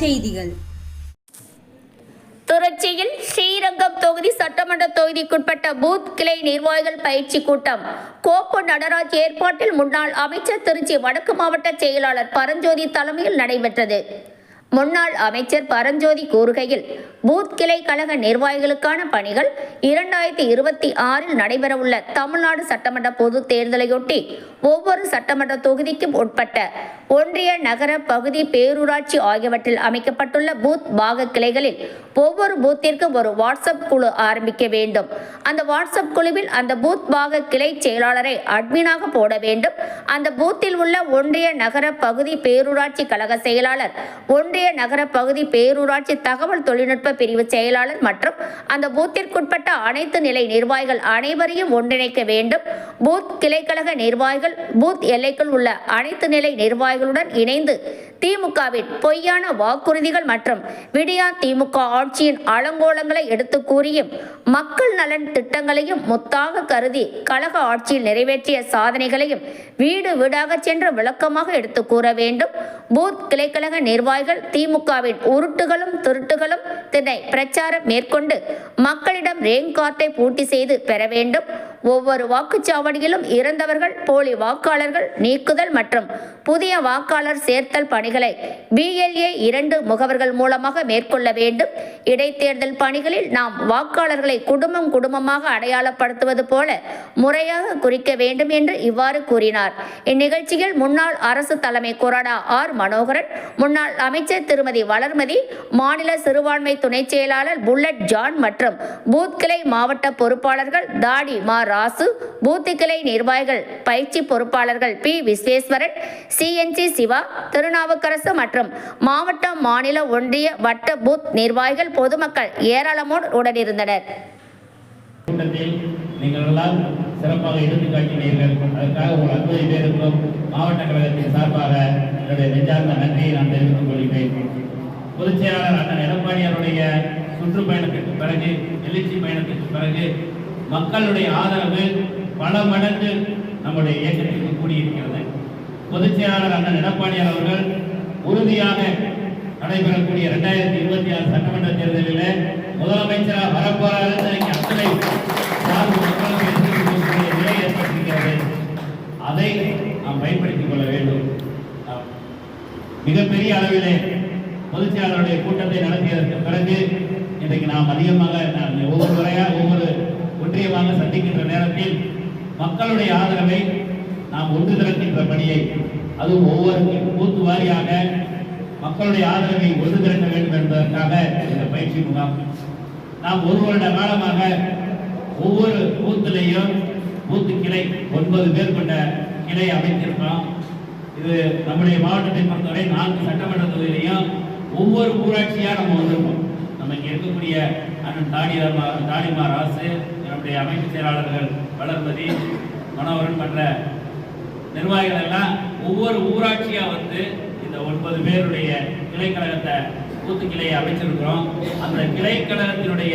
செய்திகள். திருச்சியில் ஸ்ரீரங்கம் தொகுதி சட்டமன்ற தொகுதிக்குட்பட்ட பூத் கிளை நிர்வாகிகள் பயிற்சி கூட்டம். கோப்பு நடராஜ் ஏற்பாட்டில் முன்னாள் அமைச்சர் திருச்சி வடக்கு மாவட்ட செயலாளர் பரஞ்சோதி தலைமையில் நடைபெற்றது. முன்னாள் அமைச்சர் பரஞ்சோதி கூறுகையில் பூத் கிளை கழக நிர்வாகிகளுக்கான பணிகள் இரண்டாயிரத்தி இருபத்தி ஆறில் நடைபெறவுள்ள தமிழ்நாடு சட்டமன்ற பொது தேர்தலையொட்டி ஒவ்வொரு சட்டமன்ற தொகுதிக்கும் உட்பட்ட ஒன்றிய நகர பகுதி பேரூராட்சி ஆகியவற்றில் அமைக்கப்பட்டுள்ள பூத் பாக கிளைகளில் ஒவ்வொரு பூத்திற்கும் ஒரு வாட்ஸ்அப் குழு ஆரம்பிக்க வேண்டும். அந்த வாட்ஸ்அப் குழுவில் அந்த பூத் பாக கிளை செயலாளரை அட்மினாக போட வேண்டும். அந்த பூத்தில் உள்ள ஒன்றிய நகர பகுதி பேரூராட்சி கழக செயலாளர் ஒன்றிய நகர பகுதி பேரூராட்சி தகவல் தொழில்நுட்ப பிரிவு செயலாளர் மற்றும் அந்த பூத்திற்குட்பட்ட அனைத்து நிலை நிர்வாகிகள் அனைவரையும் ஒன்றிணைக்க வேண்டும். பூத் கிளைக்கழக நிர்வாகிகள் பூத் எல்லைக்குள் உள்ள அனைத்து நிலை நிர்வாகிகளுடன் இணைந்து திமுகவின் பொய்யான வாக்குறுதிகள் மற்றும் விடியா திமுக ஆட்சியின் அலங்கோலங்களை எடுத்து கூறியும் மக்கள் நலன் திட்டங்களையும் முத்தாக கருதி கழக ஆட்சியில் நிறைவேற்றிய சாதனைகளையும் வீடு வீடாக சென்று விளக்கமாக எடுத்து கூற வேண்டும். பூத் கிளைக்கழக நிர்வாகிகள் திமுகவின் உருட்டுகளும் திருட்டுகளும் தினை பிரச்சாரம் மேற்கொண்டு மக்களிடம் ரேங்க் கார்டை பூர்த்தி செய்து பெற வேண்டும். ஒவ்வொரு வாக்குச்சாவடியிலும் இறந்தவர்கள் போலி வாக்காளர்கள் நீக்குதல் மற்றும் புதிய வாக்காளர் சேர்த்தல் பணிகளை பிஎல்ஏ இரண்டு முகவர்கள் மூலமாக மேற்கொள்ள வேண்டும். இடைத்தேர்தல் பணிகளில் நாம் வாக்காளர்களை குடும்பம் குடும்பமாக அடையாளப்படுத்துவது போல முறையாக குறிக்க வேண்டும் என்று இவ்வாறு கூறினார். இந்நிகழ்ச்சியில் முன்னாள் அரசு தலைமை கொறடா ஆர் மனோகரன் முன்னாள் அமைச்சர் திருமதி வளர்மதி மாநில சிறுபான்மை துணைச் செயலாளர் புல்லட் ஜான் மற்றும் பூத் கிளை மாவட்ட பொறுப்பாளர்கள் தாடி மா ராசு பூத் கிளை நிர்வாகிகள் பயிற்சி பொறுப்பாளர்கள் பி. விஸ்வேஸ்வரன் சிஎன்சி சிவா திருநாவுக்கரசு மற்றும் மாவட்ட மாநில ஒன்றிய வட்ட பூத் நிர்வாகிகள் பொதுமக்கள் ஏராளமோடு உடனிருந்தனர். கூட்டத்தில் நீங்கள் எல்லாம் சிறப்பாக அதற்காக உங்கள் அன்பதை பேருக்கும் மாவட்ட கழகத்தின் சார்பாக என்னுடைய நெஞ்சார்ந்த நன்றியை நான் தெரிவித்துக் கொள்கிறேன். பொதுச் செயலாளர் அண்ணன் எடப்பாடி அவருடைய சுற்றுப்பயணத்திற்கு பிறகு எழுச்சி பயணத்திற்கு பிறகு மக்களுடைய ஆதரவு பல மடங்கு நம்முடைய இயக்கத்திற்கு கூடியிருக்கிறது. பொதுச் செயலாளர் அண்ணன் எடப்பாடியார் அவர்கள் உறுதியாக நடைபெறக்கூடிய இரண்டாயிரத்தி இருபத்தி ஆறு சட்டமன்ற தேர்தலில் முதலமைச்சராக வரப்போறாரு அத்தனை சார்பு மக்களுக்கு நிலை ஏற்பட்டிருக்கிறது. அதை நாம் பயன்படுத்திக் கொள்ள வேண்டும். மிகப்பெரிய அளவிலே பொதுச் செயலாளருடைய கூட்டத்தை நடத்தியதற்கு பிறகு இன்றைக்கு நாம் அதிகமாக ஒவ்வொரு முறையாக ஒவ்வொரு ஒன்றியமாக சந்திக்கின்ற நேரத்தில் மக்களுடைய ஆதரவை நாம் ஒன்று திரட்டுகின்ற பணியை அதுவும் ஒவ்வொரு கூத்து வாரியாக மக்களுடைய ஆதரவை ஒன்று திரட்ட வேண்டும் என்பதற்காக இந்த பயிற்சி முகாம். நாம் ஒரு வருட காலமாக ஒவ்வொரு பூத்திலையும் பூத்து கிளை ஒன்பது பேர் கொண்ட கிளை அமைத்திருக்கிறோம். இது நம்முடைய மாவட்டத்தை பொறுத்தவரை நான்கு சட்டமன்ற தொகுதியிலையும் ஒவ்வொரு ஊராட்சியாக நம்ம வந்திருக்கோம். நம்ம இங்கே இருக்கக்கூடிய அண்ணன் தாடிமா தாடிமா ராசு நம்முடைய அமைப்பு செயலாளர்கள் வளர்மதி மனோகரன் மற்ற நிர்வாகிகள் எல்லாம் ஒவ்வொரு ஊராட்சியாக வந்து இந்த ஒன்பது பேருடைய கிளைக்கழகத்தை கூத்து கிளையை அமைச்சிருக்கிறோம். அந்த கிளைக்கழகத்தினுடைய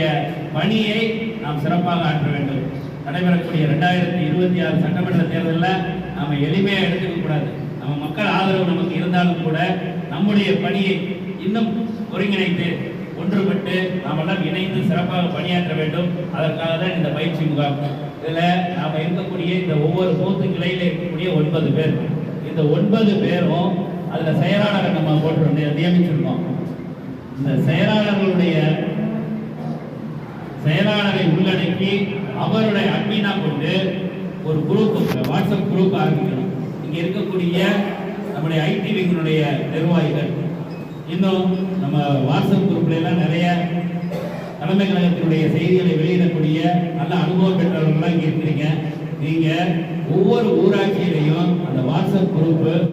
பணியை நாம் சிறப்பாக ஆற்ற வேண்டும். நடைபெறக்கூடிய ரெண்டாயிரத்தி இருபத்தி ஆறு சட்டமன்ற தேர்தலில் நாம் எளிமையாக எடுத்துக்க கூடாது. நம்ம மக்கள் ஆதரவு நமக்கு இருந்தாலும் கூட நம்முடைய பணியை இன்னும் ஒருங்கிணைத்து ஒன்றுபட்டு நாமெல்லாம் இணைந்து சிறப்பாக பணியாற்ற வேண்டும். அதற்காக தான் இந்த பயிற்சி முகாம். இதில் நாம் இருக்கக்கூடிய இந்த ஒவ்வொரு மூத்து கிளையில் இருக்கக்கூடிய ஒன்பது பேர். இந்த ஒன்பது பேரும் அதில் செயலாளரை நம்ம போட்டு நியமிச்சிருக்கோம். இந்த செயலாளர்களுடைய செயலாளரை உள்ளடக்கி அவருடைய அட்மினா கொண்டு ஒரு குரூப் வாட்ஸ்அப் குரூப் ஆரம்பிக்கணும். இங்கே இருக்கக்கூடிய நம்முடைய ஐடி விங்கினுடைய நிர்வாகிகள். இன்னும் நம்ம வாட்ஸ்அப் குரூப்ல எல்லாம் நிறைய தலைமை கழகத்தினுடைய செய்திகளை வெளியிடக்கூடிய நல்ல அனுபவம் பெற்றவர்கள்லாம் இங்கே இருக்கிறீங்க. நீங்க ஒவ்வொரு ஊராட்சியிலையும் அந்த வாட்ஸ்அப் குரூப்பு